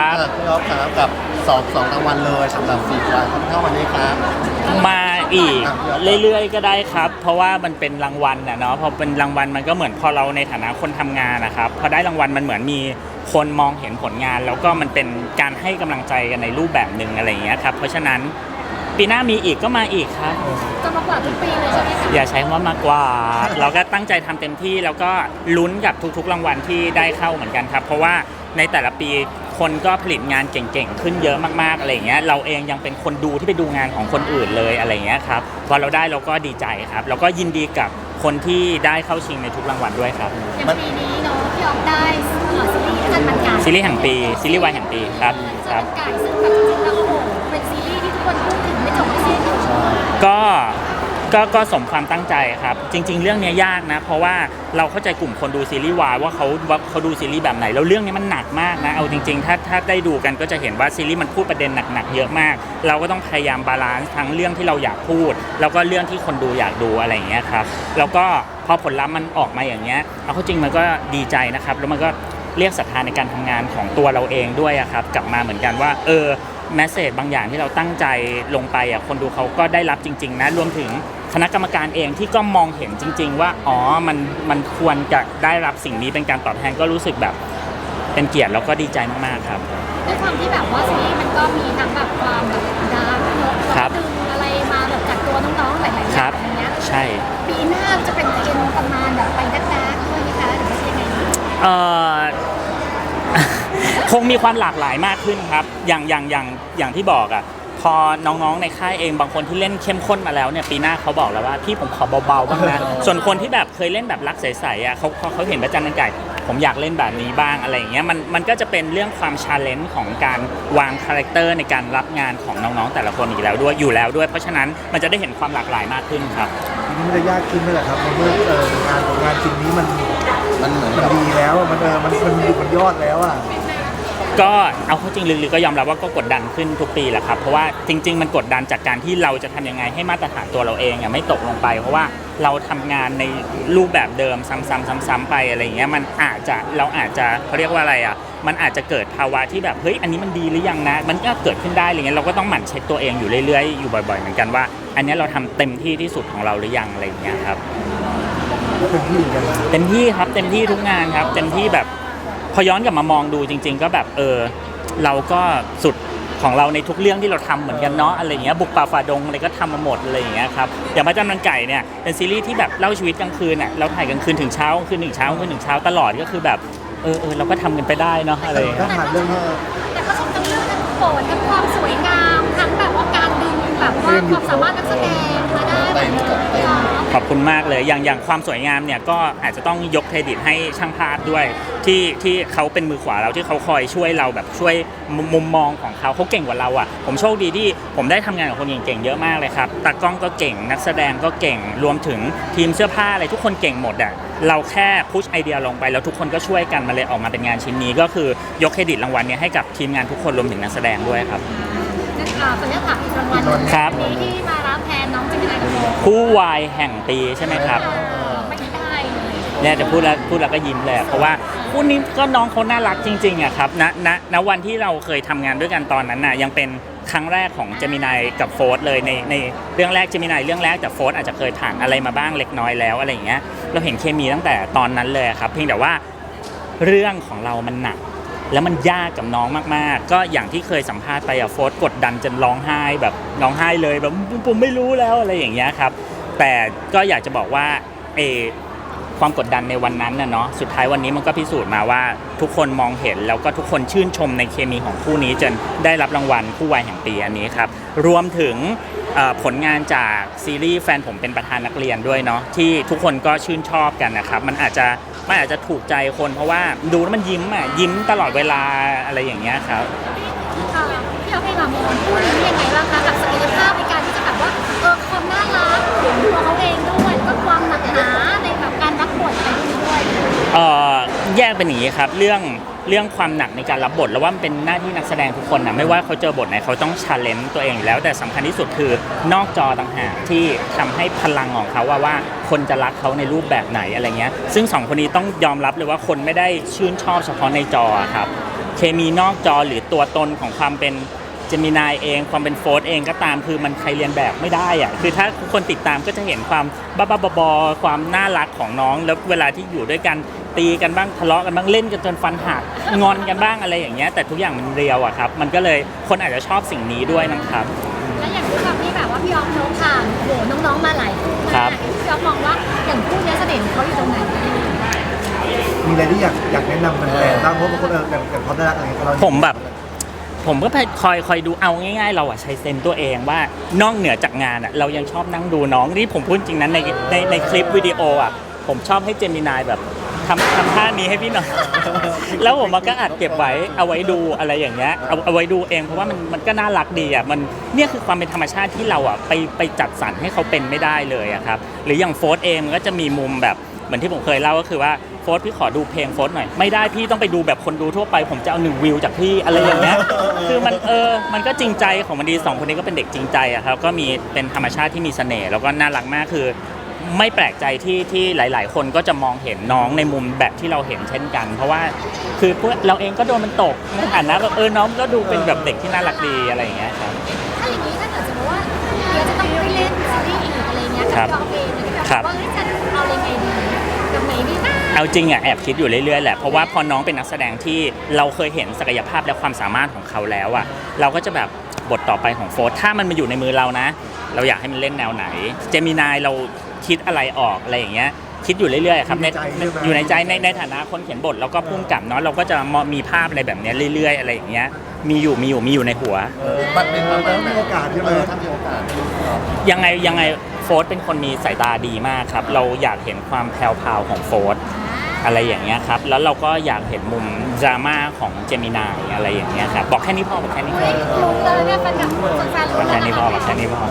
ครับอะพี่อ๊อฟครับกับสองสองรางวัลเลยสำหรับสี่วันครับเข้าวันนี้ครับ มาอีกอะเรื่อยๆก็ได้ครับ เพราะว่ามันเป็นรางวัลนะเนาะพอเป็นรางวัลมันก็เหมือนพอเราในฐานะคนทำงานนะครับพอได้รางวัลมันเหมือนมีคนมองเห็นผลงาน แล้วก็มันเป็นการให้กำลังใจกันในรูปแบบหนึ่งอะไรอย่างเงี้ยครับเพราะฉะนั้นปีหน้ามีอีกก็มาอีกครับจะมากกว่าทุกปีเลยใช่ไหมคะอย่าใช้คำว่ามากกว่า เราก็ตั้งใจทำเต็มที่แล้วก็ลุ้นกับทุกๆรางวัลที่ได้เข้าเหมือนกันครับ เพราะว่า ในแต่ละปีคนก็ผลิตงานเก่งๆ ขึ้นเยอะมากๆอะไรอย่างเงี้ยเราเองยังเป็นคนดูที่ไปดูงานของคนอื่นเลยอะไรอย่างเงี้ยครับพอเราได้เราก็ดีใจครับแล้วก็ยินดีกับคนที่ได้เข้าชิงในทุกรางวัลด้วยครับอย่างปีนี้เนาะพี่ออฟได้เอ่อซีรีส์กันมันไก่ซีรีส์แห่งปีซีรีส์วายแห่งปีครับคกัรับนไก่ซึ่งแบบจริงๆแล้วโอ้โหเป็นซีรีส์ที่ทุกคนพูดถึงไม่จบไม่สิ้น ก็ ก็ก็สมความตั้งใจครับ จริง ๆ เรื่องนี้ยากนะ เพราะว่าเราเข้าใจกลุ่มคนดูซีรีส์วายว่าเขาว่าเขาดูซีรีส์แบบไหน แล้วเรื่องนี้มันหนักมากนะเอาจริง ๆ ถ้าถ้าได้ดูกันก็จะเห็นว่าซีรีส์มันพูดประเด็นหนักๆเยอะมาก เราก็ต้องพยายามบาลานซ์ทั้งเรื่องที่เราอยากพูด แล้วก็เรื่องที่คนดูอยากดูอะไรอย่างเงี้ยครับแล้วก็พอผลลัพธ์มันออกมาอย่างเงี้ยเอาเข้าจริงมันก็ดีใจนะครับ แล้วมันก็เรียกศรัทธาในการทำงานของตัวเราเองด้วยครับกลับมาเหมือนกันว่าเออแมสเซจบางอย่างที่เราตั้งใจลงไปอะคนดูเขาก็ได้รับจริง ๆ นะรวมถึง คณะกรรมการเองที่ก็มองเห็นจริง ๆ ว่าอ๋อมันมันควรจะได้รับสิ่งนี้เป็นการตอบแทนก็รู้สึกแบบเป็นเกียรติแล้วก็ดีใจมากๆครับ ด้วยความที่แบบว่าซีรีส์มันก็มีทั้งแบบความแบบดาร์กเนอะครับดึงอะไรมาแบบจากตัวน้องๆหลายๆอครัย่างบอย่างเงี้ยใช่ ปีหน้าจะเป็นเกมประมาณแบบไปดักดักๆด้วยไหมคะหรือว่ายังไงเอ่อ คงมีความหลากหลายมากขึ้นครับ อย่างอย่างอย่างอย่างที่บอกอะ พอน้องๆในค่ายเองบางคนที่เล่นเข้มข้นมาแล้วเนี่ยปีหน้าเขาบอกแล้วว่าพี่ผมขอเบาๆบ้างนะส่วนคนที่แบบเคยเล่นแบบรักใสๆอะเขาเขาเขาเห็นพระจันทร์นันไก่ผมอยากเล่นแบบนี้บ้างอะไรอย่างเงี้ยมันมันก็จะเป็นเรื่องความชาเลนจ์ของการวางคาแรคเตอร์ในการรับงานของน้องๆแต่ละคนอีกแล้วด้วยอยู่แล้วด้วย เพราะฉะนั้นมันจะได้เห็นความหลากหลายมากขึ้นครับทีนี้มันจะยากขึ้นไหมล่ะครับในเมื่อเอองานของงานชิ้นนี้มันมันเหมือนมันกับดีแล้วอะมันเออมันมันอยู่บนยอดแล้วอะ ก็เอาเข้าจริงลึกๆก็ยอมรับว่าก็กดดันขึ้นทุกปีแหละครับ เพราะว่าจริง ๆ มันกดดันจากการที่เราจะทำยังไงให้มาตรฐานตัวเราเองอะไม่ตกลงไป เพราะว่าเราทำงานในรูปแบบเดิมซ้ำๆซ้ำๆไปอะไรอย่างเงี้ยมันอาจจะเราอาจจะเขาเรียกว่าอะไรอะมันอาจจะเกิดภาวะที่แบบเฮ้ยอันนี้มันดีหรือยังนะ มันก็เกิดขึ้นได้อะไรเงี้ยเราก็ต้องหมั่นเช็คตัวเองอยู่เรื่อยๆอยู่บ่อยๆเหมือนกันว่า อันเนี้ยเราทำเต็มที่ที่สุดของเราหรือยังอะไรอย่างเงี้ยครับเป็นที่เหมือนกันนะเต็มที่ครับเต็มที่ทุกงานครับ เต็มที่แบบ พอย้อนกลับมามองดูจริง ๆ ก็แบบเออเราก็สุดของเราในทุกเรื่องที่เราทำเหมือนกันเนาะอะไรเงี้ยบุกป่าฝ่าดงอะไรก็ทำมาหมดอะไรอย่างเงี้ยครับอย่างพระจันทร์มันไก่เนี่ยเป็นซีรีส์ที่แบบเล่าชีวิตกลางคืนอะเราถ่ายกลางคืนถึงเช้ากลางคืนถึงเช้ากลางคืนถึงเช้าตลอดก็คือแบบเออเออเราก็ทำกันไปได้เนาะอะไรอย่างเงี้ยถ้าผ่านเรื่องแต่ก็ชมทั้งเรื่องทั้งโขนทั้งความสวยงามทั้งแบบว่าการดึงแบบว่าความสามารถนักแสดงมาได้หมดเลยพี่ออฟ ขอบคุณมากเลยอย่างอย่างความสวยงามเนี่ยก็อาจจะต้องยกเครดิตให้ช่างภาพด้วย ที่ที่เขาเป็นมือขวาเราที่เขาคอยช่วยเราแบบช่วยมุมมุมมองของเขาเขาเก่งกว่าเราอะผมโชคดีที่ผมได้ทำงานกับคนเก่งๆเยอะมากเลยครับตากล้องก็เก่ง นักแสดงก็เก่งรวมถึงทีมเสื้อผ้าอะไรทุกคนเก่งหมดอะเราแค่พุชไอเดียลงไปแล้วทุกคนก็ช่วยกันมาเลยออกมาเป็นงานชิ้นนี้ ก็คือยกเครดิตรางวัลเนี้ให้กับทีมงานทุกคนรวมถึงนักแสดงด้วยครับนั่นค่ะขออนุญาตถามอีกรางวัลหนึ่งครับนี้ที่มา รับแทนน้องจิมินายกับโมผู้วายแห่งปีใช่ไหมครับเออไม่ได้เลยเนี่ยจะพูดแล้วพูดแล้วก็ยิ้มเลยอะเพราะว่าคู่นี้ก็น้องเขาน่ารักจริงๆอะครับณณณวันที่เราเคยทำงานด้วยกันตอนนั้นน่ะยังเป็นครั้งแรกของเจมินายกับโฟร์เลยในในเรื่องแรกเจมินายเรื่องแรกแต่โฟร์อาจจะเคยผ่านอะไรมาบ้างเล็กน้อยแล้วอะไรอย่างเงี้ยเราเห็นเคมีตั้งแต่ตอนนั้นเลยอะครับ เพียงแต่ว่าเรื่องของเรามันหนัก แล้วมันยากกับน้องมากๆ ก็อย่างที่เคยสัมภาษณ์ไปอะโฟร์กดดันจนร้องไห้แบบร้องไห้เลยแบบผมไม่รู้แล้วอะไรอย่างเงี้ยครับ แต่ก็อยากจะบอกว่าเอ ความกดดันในวันนั้นนะเนาะสุดท้ายวันนี้มันก็พิสูจน์มาว่าทุกคนมองเห็นแล้วก็ทุกคนชื่นชมในเคมีของคู่นี้จนได้รับรางวัลคู่วายแห่งปีอันนี้ครับรวมถึงผลงานจากซีรีส์แฟนผมเป็นประธานนักเรียนด้วยเนาะที่ทุกคนก็ชื่นชอบกันนะครับมันอาจจะมันอาจจะถูกใจคนเพราะว่าดูแล้วมันยิ้มอะยิ้มตลอดเวลาอะไรอย่างเงี้ยครับค่ะพี่เอาให้มามองพูดนี้ยังไงบ้างคะกับศักยภาพ กเป็นอย่างนี้ครับ เรื่องเรื่องความหนักในการรับบท แล้วว่ามันเป็นหน้าที่นักแสดงทุกคนนะไม่ว่าเขาเจอบทไหนเขาต้องชาเลนจ์ตัวเองอยู่แล้ว แต่สำคัญที่สุดคือนอกจอต่างหากที่ทำให้พลังของเขาว่าว่าคนจะรักเขาในรูปแบบไหนอะไรเงี้ย ซึ่งสองคนนี้ต้องยอมรับเลยว่าคนไม่ได้ชื่นชอบเฉพาะในจอครับ เคมีนอกจอหรือตัวตนของความเป็นเจมินายเองความเป็นโฟร์เองก็ตามคือมันใครเรียนแบบไม่ได้อะคือถ้าคนติดตามก็จะเห็นความบ้าๆบอๆความน่ารักของน้อง แล้วเวลาที่อยู่ด้วยกัน ตีกันบ้างทะเลาะกันบ้างเล่นกันจนฟันหักงอนกันบ้างอะไรอย่างเงี้ยแต่ทุกอย่างมันเรียวอะครับ มันก็เลยคนอาจจะชอบสิ่งนี้ด้วยนะครับ และอย่างที่แบบที่แบบว่าพี่ออฟน้องผ่านโอ้โหน้องๆมาหลายคู่ครัมาบ กพี่ออฟมองว่าอย่างคู่เนี้ยเสน่ห์ของเขาอยู่ตรงไหนมีอะไรที่อยากอยากแนะนำแฟนๆบ้างเพราะบางคนเอออย่างอย่างความน่ารักอะไรเงี้ยเราผมแบบ ผมก็คอยคอยดูเอาง่ายๆ เราอะใช้เซนส์ตัวเองว่านอกเหนือจากงานอะเรายังชอบนั่งดูน้องนี่ผมพูดจริงนั้นในในในคลิปวิดีโออะผมชอบให้เจมินายแบบ ทำทำท่านี้ให้พี่หน่อย แล้วผมมันก็อัดเก็บไว้เอาไว้ดูอะไรอย่างเงี้ยเอาเอาไว้ดูเองเพราะว่ามันมันก็น่ารักดีอะมันเนี่ยคือความเป็นธรรมชาติที่เราอะไปไปจัดสรรให้เขาเป็นไม่ได้เลยอะครับหรืออย่างโฟร์เองมันก็จะมีมุมแบบเหมือนที่ผมเคยเล่าก็คือว่าโฟร์พี่ขอดูเพลงโฟร์หน่อยไม่ได้พี่ต้องไปดูแบบคนดูทั่วไป ผมจะเอาหนึ่งวิวจากพี่อะไรอย่างเงี้ยคือมันเออมันก็จริงใจของมันดีสองคนนี้ก็เป็นเด็กจริงใจอะครับก็มีเป็นธรรมชาติที่มีเสน่ห์แล้วก็น่ารักมากคือ ไม่แปลกใจที่ที่หลาย ๆ คนก็จะมองเห็นน้องในมุมแบบที่เราเห็นเช่นกัน เพราะว่าคือพวกเราเองก็โดนมันตกในฐานะแบบเออน้องก็ดูเป็นแบบเด็กที่น่ารักดีอะไรอย่างเงี้ยครับ ถ้าอย่างนี้ถ้าเกิดสมมติว่าเดี๋ยวจะต้องไปเล่นซีรีส์อีกอะไรเงี้ยครักับบพี่ออฟเองเนี่ยพี่ออฟครับว่าเฮ้ยจะเอาอะไรไงดีกับไหนดีนะเอาจริงอะแอบคิดอยู่เรื่อยๆแหละเพราะว่าพอน้องเป็นนักแสดงที่เราเคยเห็นศักยภาพและความสามารถของเขาแล้วอะเราก็จะแบบ บทต่อไปของโฟร์ถ้ามันมาอยู่ในมือเรานะ เราอยากให้มันเล่นแนวไหน เจมินายเราคิดอะไรออกอะไรอย่างเงี้ยคิดอยู่เรื่อยๆครับในอยู่ในใจในในฐานะคนเขียนบทแล้วก็พุ่มกับเนาะเราก็จะมมีภาพอะไรแบบเนี้ยเรื่อย ๆ อะไรอย่างเงี้ยมีอยู่มีอยู่มีอยู่ในหัวเออบัตรเป็นเอมาอแต่ถ้ามีโอกาสใช่ไหมเออถ้ามีโอกาสยังไงยังไงโฟร์เป็นคนมีสายตาดีมากครับ เราอยากเห็นความแพรวๆของโฟร์ อะไรอย่างเงี้ยครับ แล้วเราก็อยากเห็นมุมดราม่าของเจมินายอะไรอย่างเงี้ยครับ บอกแค่นี้พอบอกแค่นี้พเฮ้อยลุ้นเลยเนี่ยแฟนคลับแฟนๆบลุ้อนกเลแค่ยนี้นะพอบอกแค่นี้พอ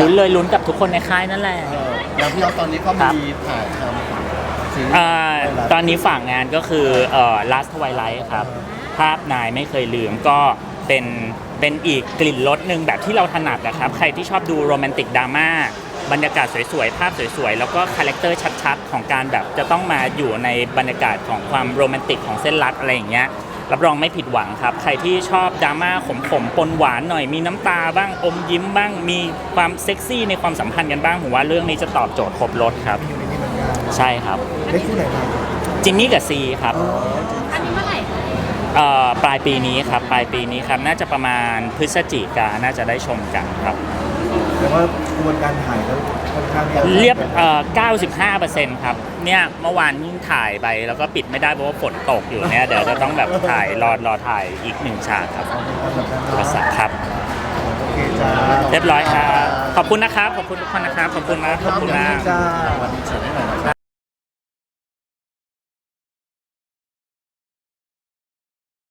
ลุ้นเลยลุ้นกับทุกคนในค่ายนั่นแหละเออแล้วพี่ออฟตอนนี้ก็ครับมีถ่ายทำซีรีส์อ่าตอนนี้ฝากงานก็คือเอ่อ last twilight ครับ ภาพนายไม่เคยลืมก็เป็นเป็นอีกกลิ่นรสหนึ่งแบบที่เราถนัดนะครับ ใครที่ชอบดูโรแมนติกดราม่า บรรยากาศสวยๆ ภาพสวยๆ แล้วก็คาแรคเตอร์ชัดๆ ของการแบบจะต้องมาอยู่ในบรรยากาศของความโรแมนติกของเส้นรักอะไรอย่างเงี้ยรับรองไม่ผิดหวังครับ ใครที่ชอบดราม่าขมๆปนหวานหน่อยมีน้ำตาบ้างอมยิ้มบ้างมีความเซ็กซี่ในความสัมพันธ์กันบ้างผมว่าเรื่องนี้จะตอบโจทย์ครบรถครับอยู่ในนี้เหมือนกันใช่ครับได้คู่ไหนมาจิมมี่กับซีครับอ๋ออันนี้เมื่อไหร่เอ่อปลายปีนี้ครับปลายปีนี้ครับน่าจะประมาณพฤศจิกาน่าจะได้ชมกันครับ แต่ว่ากระบวนการถ่ายแล้วค่อนข้างที่จะเรียบเอ่อ95%ครับ เนี่ยเมื่อวานยิ่งถ่ายไปแล้วก็ปิดไม่ได้เพราะว่าฝนตกอยู่เนี่ยเดี๋ยวจะต้องแบบถ่ายรอรอถ่ายอีกหนึ่งฉากครับภาษาครับ โอเคจ้าเรียบร้อยครับ ขอบคุณนะครับ ขอบคุณทุกคนนะครับ ขอบคุณมากขอบคุณมาก จ้าวันนี้เชิญได้หน่อยนะครับ